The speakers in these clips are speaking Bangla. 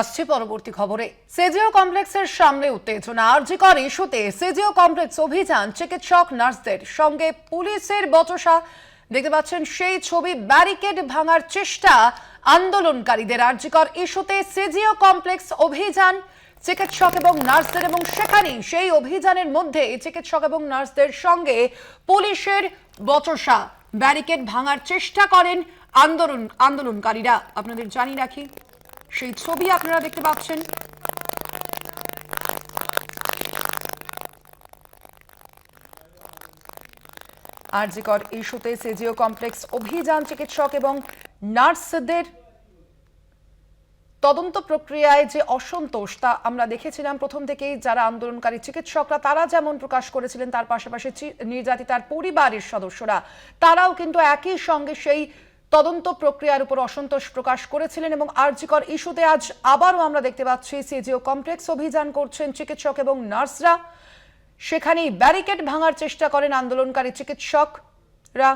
আসছে পরবর্তী খবরে। সেজিও কমপ্লেক্সের সামনে উত্তেজনা। আরজিকর ইস্যুতে সেজিও কমপ্লেক্স অভিযান, চিকিৎসক, নার্সদের সঙ্গে পুলিশের বচসা। দেখতে পাচ্ছেন সেই ছবি, ব্যারিকেড ভাঙার চেষ্টা আন্দোলনকারীদের। আরজিকর ইস্যুতে সেজিও কমপ্লেক্স অভিযান, চিকিৎসক এবং নার্সদের এবং সেখানেই সেই অভিযানের মধ্যে চিকিৎসক এবং নার্সদের সঙ্গে পুলিশের বচসা। ব্যারিকেড ভাঙার চেষ্টা করেন আন্দোলন, আন্দোলনকারীরা। আপনাদের জানিয়ে রাখি সেই ছবি আপনারা দেখতে পাচ্ছেন। আরজিকর ইস্যুতে সেজিও কমপ্লেক্স অভিযান চিকিৎসক এবং নার্সদের তদন্ত প্রক্রিয়ায় যে অসন্তোষ, তা আমরা দেখেছিলাম প্রথম থেকেই। যারা আন্দোলনকারী চিকিৎসকরা, তারা যেমন প্রকাশ করেছিলেন, তার পাশাপাশি নির্যাতিতার পরিবারের সদস্যরা, তারাও কিন্তু একই সঙ্গে সেই তদন্ত প্রক্রিয়ার উপর অসন্তোষ প্রকাশ করেছিলেন এবং আরজিকর ইস্যুতে আজ আবারও আমরা দেখতে পাচ্ছি সিজিও কমপ্লেক্স অভিযান করছেন চিকিৎসক এবং নার্সরা। সেখানেই ব্যারিকেড ভাঙার চেষ্টা করেন আন্দোলনকারী চিকিৎসকরা।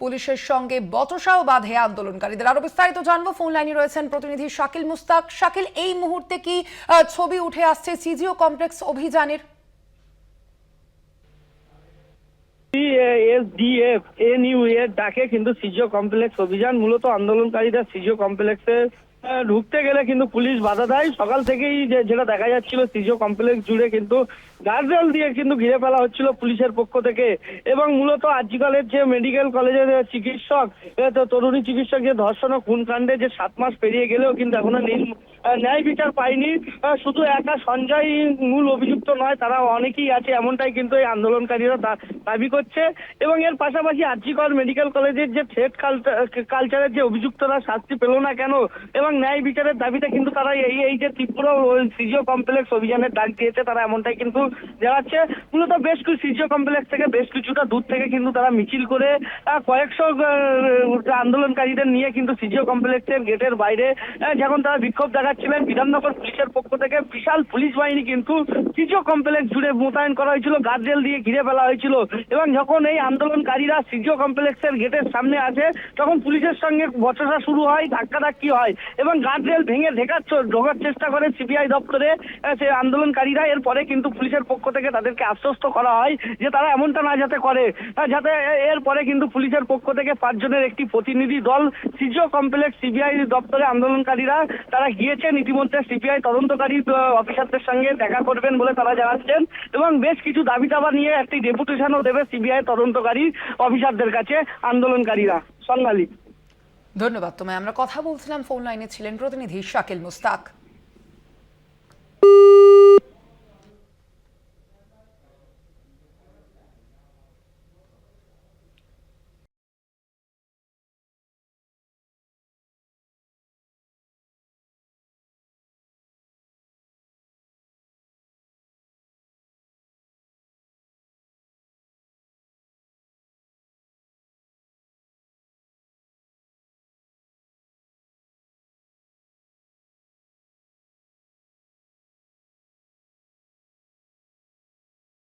পুলিশের সঙ্গে বচসাও বাঁধে আন্দোলনকারীদের। আরও বিস্তারিত জানব, ফোন লাইনে রয়েছেন প্রতিনিধি শাকিল মুস্তাক। শাকিল, এই মুহূর্তে কি ছবি উঠে আসছে সিজিও কমপ্লেক্স অভিযানের? এসডিএফ এনইউ এর ডাকে কিন্তু সিজিও কমপ্লেক্স অভিযান মূলত আন্দোলনকারীরা সিজিও কমপ্লেক্সে ঢুকতে গেলে কিন্তু পুলিশ বাধা দেয়। সকাল থেকেই যেটা দেখা যাচ্ছিল সিজিও কমপ্লেক্স জুড়ে কিন্তু গার্ডরেল দিয়ে কিন্তু ঘিরে ফেলা হচ্ছিল পুলিশের পক্ষ থেকে। এবং মূলত আজিকালের যে মেডিকেল কলেজের চিকিৎসক তরুণী চিকিৎসক যে ধর্ষণ ও খুনকাণ্ডে যে সাত মাস পেরিয়ে গেলেও কিন্তু এখনও আহ, ন্যায় বিচার পায়নি। শুধু একা সঞ্জয় মূল অভিযুক্ত নয়, তারা অনেকেই আছে এমনটাই কিন্তু এই আন্দোলনকারীরা দাবি করছে। এবং এর পাশাপাশি আর্জিকর মেডিকেল কলেজের যে থ্রেড কালচারের যে অভিযুক্তরা শাস্তি পেল না কেন, এবং ন্যায় বিচারের দাবিতে কিন্তু তারা এই এই যে তীব্র সিজিও কমপ্লেক্স অভিযানের ডাক দিয়েছে, তারা এমনটাই কিন্তু জানাচ্ছে। মূলত বেশ কিছু সিজিও কমপ্লেক্স থেকে বেশ কিছুটা দূর থেকে কিন্তু তারা মিছিল করে কয়েকশো আন্দোলনকারীদের নিয়ে কিন্তু সিজিও কমপ্লেক্সের গেটের বাইরে যখন তারা বিক্ষোভ দেখাচ্ছিলেন বিধাননগর পুলিশের পক্ষ থেকে। বিশাল পুলিশ বাহিনী কিন্তু সিজিও কমপ্লেক্স জুড়ে মোতায়েন করা হয়েছিল গার্ডরেল দিয়ে ঘিরে ফেলা হয়েছিল এবং যখন এই আন্দোলনকারীরা সিজিও কমপ্লেক্সের গেটের সামনে আসে, তখন পুলিশের সঙ্গে বচসা শুরু হয়, ধাক্কাধাক্কি হয় এবং গার্ডরেল ভেঙে ঢেকার ঢোকার চেষ্টা করে সিবিআই দপ্তরে। সে আন্দোলনকারীরা এরপরে কিন্তু পুলিশের পক্ষ থেকে তাদেরকে আশ্বস্ত করা হয় যে তারা এমনটা না যাতে করে। যাতে এরপরে কিন্তু পুলিশের পক্ষ থেকে পাঁচজনের একটি প্রতিনিধি দল সিজিও কমপ্লেক্স সিবিআই দপ্তরে আন্দোলনকারীরা, তারা গিয়েছেন ইতিমধ্যে সিবিআই তদন্তকারী অফিসারদের সঙ্গে দেখা করবেন বলে তারা জানাচ্ছেন এবং বেশ কিছু দাবি দাবা নিয়ে একটি ডেপুটেশনও দেবে সিবিআই তদন্তকারী অফিসারদের কাছে, আন্দোলনকারীরা। সংঘালী ধন্যবাদ তোমায়। আমরা কথা বলছিলাম ফোন লাইনে ছিলেন প্রতিনিধি শাকিল মুস্তাক।